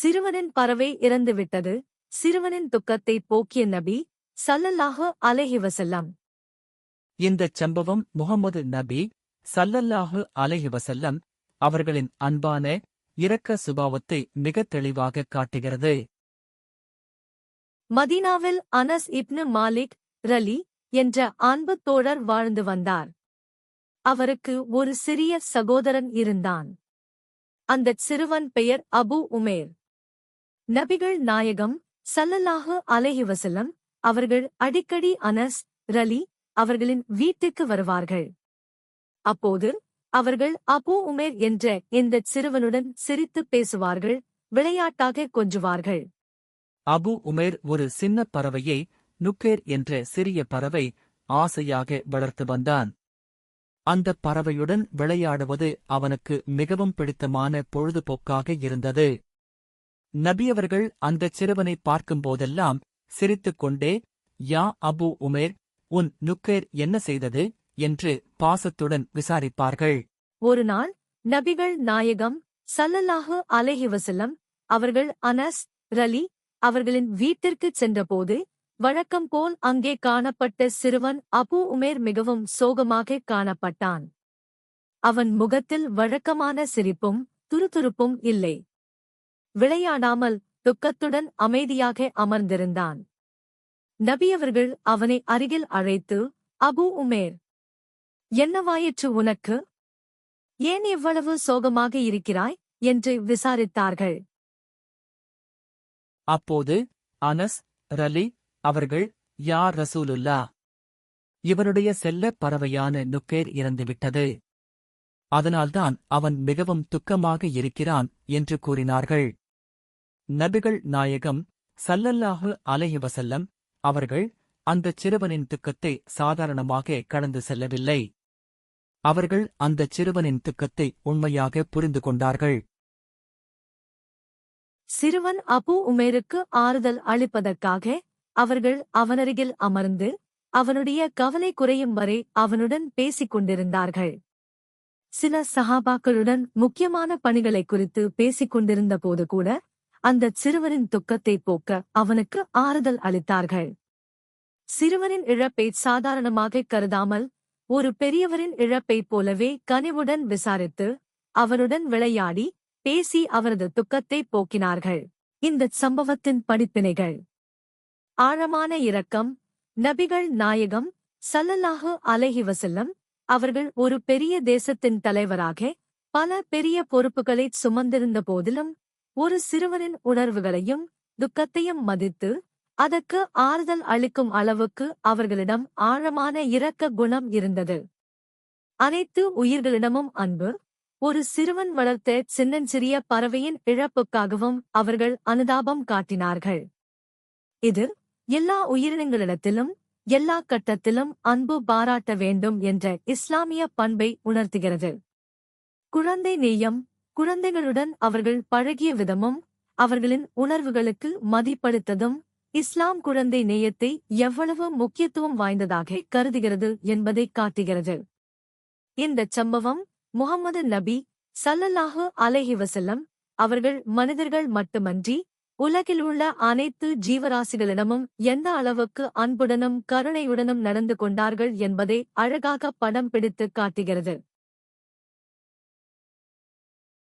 சிறுவனின் பறவை இறந்துவிட்டது. சிறுவனின் துக்கத்தை போக்கிய நபி சல்லல்லாஹு அலைஹி வஸல்லம். இந்தச் சம்பவம் முகமது நபி சல்லல்லாஹு அலைஹி வஸல்லம் அவர்களின் அன்பான இரக்க சுபாவத்தை மிகத் தெளிவாகக் காட்டுகிறது. மதீனாவில் அனஸ் இப்னு மாலிக் ரலி என்ற அன்பு தோழர் வாழ்ந்து வந்தார். அவருக்கு ஒரு சிறிய சகோதரன் இருந்தான். அந்தச் சிறுவன் பெயர் அபு உமேர். நபிகள் நாயகம் சல்லல்லாஹு அலைஹி அவர்கள் அடிக்கடி அனஸ் ரலி அவர்களின் வீட்டுக்கு வருவார்கள். அப்போது அவர்கள் அபு உமேர் என்ற இந்தச் சிறுவனுடன் சிரித்துப் பேசுவார்கள் விளையாட்டாக கொஞ்சுவார்கள். அபு உமேர் ஒரு சின்ன பறவையை நுக்கேர் என்ற சிறிய பறவை ஆசையாக வளர்த்து வந்தான். அந்தப் பறவையுடன் விளையாடுவது அவனுக்கு மிகவும் பிடித்தமான பொழுதுபோக்காக இருந்தது. நபியவர்கள் அந்தச் சிறுவனை பார்க்கும்போதெல்லாம் சிரித்துக் கொண்டே யா அபு உமேர் உன் நுக்கேர் என்ன செய்தது? என்று பாசத்துடன் விசாரிப்பார்கள். ஒரு நாள் நபிகள் நாயகம் சல்லல்லாஹு அலஹிவசல்லம் அவர்கள் அனஸ் ரலி அவர்களின் வீட்டிற்குச் சென்றபோது வழக்கம் போல் அங்கே காணப்பட்ட சிறுவன் அபு உமேர் மிகவும் சோகமாக காணப்பட்டான். அவன் முகத்தில் வழக்கமான சிரிப்பும் துருதுருப்பும் இல்லை. விளையாடாமல் துக்கத்துடன் அமைதியாக அமர்ந்திருந்தான். நபியவர்கள் அவனை அருகில் அழைத்து அபு உமேர் என்னவாயிற்று உனக்கு? ஏன் இவ்வளவு சோகமாக இருக்கிறாய்? என்று விசாரித்தார்கள். அப்போது அனஸ் ரலி அவர்கள் யார் ரசூலுல்லா இவனுடைய செல்ல பறவையான நுக்கேர் இறந்துவிட்டது. அதனால்தான் அவன் மிகவும் துக்கமாக இருக்கிறான் என்று கூறினார்கள். நபிகள் நாயகம் சல்லல்லாஹு அலையவசல்லம் அவர்கள் அந்தச் சிறுவனின் துக்கத்தை சாதாரணமாக கடந்து செல்லவில்லை. அவர்கள் அந்தச் சிறுவனின் துக்கத்தை உண்மையாக புரிந்து கொண்டார்கள். சிறுவன் அபு உமேருக்கு ஆறுதல் அளிப்பதற்காக அவர்கள் அவனருகில் அமர்ந்து அவனுடைய கவலை குறையும் வரை அவனுடன் பேசிக் கொண்டிருந்தார்கள். சில சஹாபாக்களுடன் முக்கியமான பணிகளை குறித்து பேசிக் கொண்டிருந்த போது கூட அந்தச் சிறுவரின் துக்கத்தை போக்க அவனுக்கு ஆறுதல் அளித்தார்கள். சிறுவரின் இழப்பை சாதாரணமாக கருதாமல் ஒரு பெரியவரின் இழப்பைப் போலவே கனிவுடன் விசாரித்து அவருடன் விளையாடி பேசி அவரது துக்கத்தை போக்கினார்கள். இந்தச் சம்பவத்தின் படிப்பினைகள். ஆழமான இரக்கம் நபிகள் நாயகம் சல்லல்லாஹு அலஹி வசல்லம் அவர்கள் ஒரு பெரிய தேசத்தின் தலைவராக பல பெரிய பொறுப்புகளைச் சுமந்திருந்த போதிலும் ஒரு சிறுவனின் உணர்வுகளையும் துக்கத்தையும் மதித்து அதற்கு ஆறுதல் அளிக்கும் அளவுக்கு அவர்களிடம் ஆழமான இரக்க குணம் இருந்தது. அனைத்து உயிர்களிடமும் அன்பு. ஒரு சிறுவன் வளர்த்த சின்னஞ்சிறிய பறவையின் இழப்புக்காகவும் அவர்கள் அனுதாபம் காட்டினார்கள். இது எல்லா உயிரினங்களிடத்திலும் எல்லா கட்டத்திலும் அன்பு பாராட்ட வேண்டும் என்ற இஸ்லாமிய பண்பை உணர்த்துகிறது. குழந்தை நேயம் குழந்தைகளுடன் அவர்கள் பழகிய விதமும் அவர்களின் உணர்வுகளுக்கு மதிப்படுத்ததும் இஸ்லாம் குழந்தை நேயத்தை எவ்வளவு முக்கியத்துவம் வாய்ந்ததாக கருதுகிறது என்பதை காட்டுகிறது. இந்தச் சம்பவம் முகமது நபி சல்லல்லாஹு அலைஹி வசல்லம் அவர்கள் மனிதர்கள் மட்டுமன்றி உலகில் உள்ள அனைத்து ஜீவராசிகளிடமும் எந்த அளவுக்கு அன்புடனும் கருணையுடனும் நடந்து கொண்டார்கள் என்பதை அழகாக படம் பிடித்து காட்டுகிறது.